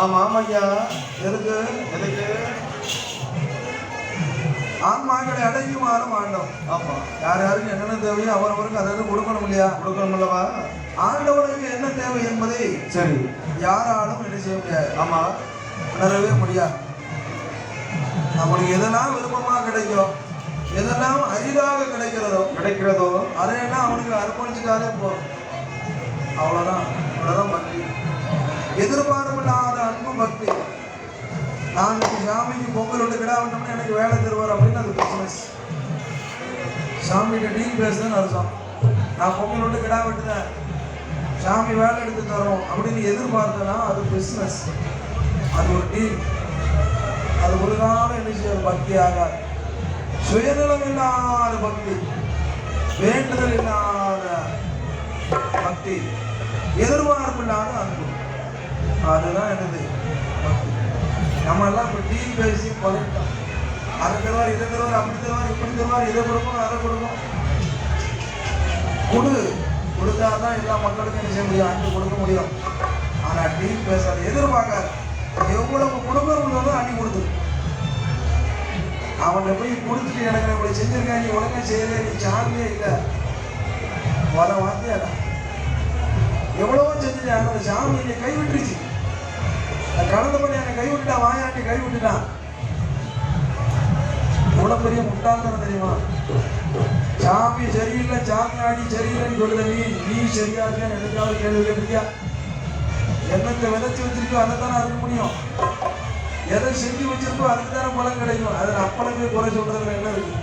எதுக்கு எதுக்கு ஆன்மாக்களை அடைக்குமாறும் ஆண்டோம் ஆமா யார் யாருக்கு என்னென்ன தேவையோ அவரவருக்கு அதை கொடுக்கணும் இல்லையா? கொடுக்கணும் அல்லவா? ஆண்டவனுக்கு என்ன தேவை என்பதை சரி. யாராலும் என்ன செய்ய முடியாது. ஆமா உணரவே முடியாது. நம்மளுக்கு எதெல்லாம் விருப்பமா கிடைக்கும் எதெல்லாம் அரிதாக கிடைக்கிறதோ கிடைக்கிறதோ அதையெல்லாம் அவனுக்கு அர்ப்பணிச்சுட்டாலே போதும். அவ்வளோதான் அவ்வளோதான் பக்தி எதிர்பார்ப்பில்லாத அன்பு பக்தி. நான் சாமிக்கு பொங்கல் விட்டு கிடா விட்டோம்னா எனக்கு வேலை தருவார் அப்படின்னு அது பிஸ்னஸ் சாமிகிட்ட டீ பேசுதுன்னு அர்த்தம் நான் பொங்கல் விட்டு கிடா விட்டுதேன் சாமி வேலை எடுத்து தரோம் அப்படின்னு எதிர்பார்த்தனா அது பிஸ்னஸ் அது ஒரு டீல் அது ஒரு காலம் என்ன பக்தி ஆகாது. சுயநலம் இல்லாத பக்தி. வேண்டுதல் இல்லாத பக்தி. எதிர்பார்ப்பு இல்லாத அன்பு நம்ம எல்லாம் இப்போ டிவி பேசி பழகிட்டோம் அதை தருவார் இதை தருவார் அப்படி தருவார் இப்படி தருவார் இதை கொடுக்கணும் அதை கொடுக்கணும் கொடு. கொடுத்தா தான் எல்லா மக்களுக்கும் என்ன செய்ய முடியும்? அன்பு கொடுக்க முடியும். ஆனால் டிவி பேசாத எதிர்பார்க்காது. எவ்வளவு கொடுக்கணும் அடி கொடுத்து. அவனை போய் கொடுத்துட்டு எனக்கு இப்படி செஞ்சிருக்கேன் நீ ஒழுங்கா செய்யல நீ சார்ந்தே இல்லை. வர வார்த்தையாடா. எவ்வளவோ செஞ்சுட்டேன் அந்த சாமி என்னை கைவிட்டுருச்சு. கலந்து பண்ணி என்னை கைவிட்டுட்டான் வாயாண்டி கைவிட்டுட்டான் எவ்வளவு பெரிய முட்டாள்தனம் தெரியுமா? சாமி சரியில்லை சாமி ஆடி சரியில்லைன்னு சொல்லுத நீ. நீ சரியா இருக்கியா? எனக்காவது கேள்வி கேட்டிருக்கியா? என்னத்தை விதைச்சு வச்சிருக்கோ அதை தானே அறுக்க முடியும். எதை செஞ்சு வச்சிருக்கோ அதுக்கு தானே பலன் கிடைக்கும். அதில் அப்பளம் குறை சொல்றதுல என்ன இருக்கு?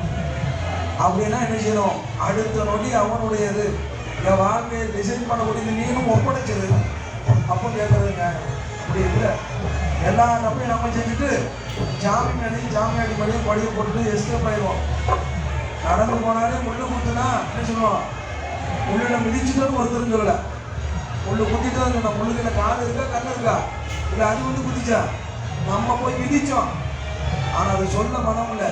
அப்படின்னா என்ன செய்யணும்? அடுத்த நொடி அவனுடையது. என் வாழ்க்கையை டிசைன் பண்ணக்கூடியது நீனும் ஒப்படைச்சது. அப்போ கேட்கறதுங்க அப்படி இல்லை. எல்லா தப்பையும் நம்ம செஞ்சுட்டு ஜாமி மேலேயும் அடி மேலேயும் படிவு போட்டு எஸ்கேப் ஆயிடுவோம். நடந்து போனாலே முள்ளு குத்துனா என்ன சொல்லுவோம் முள்ளில் மிதிச்சுட்டு ஒருத்தரும் சொல்லல. முள்ளு குத்திட்டு தான் முள்ளுக்கு என்ன காது இருக்கா கண்ணு இருக்கா? இல்லை அது வந்து குத்திச்சா? நம்ம போய் மிதிச்சோம். ஆனால் அது சொல்ல மனம் இல்லை.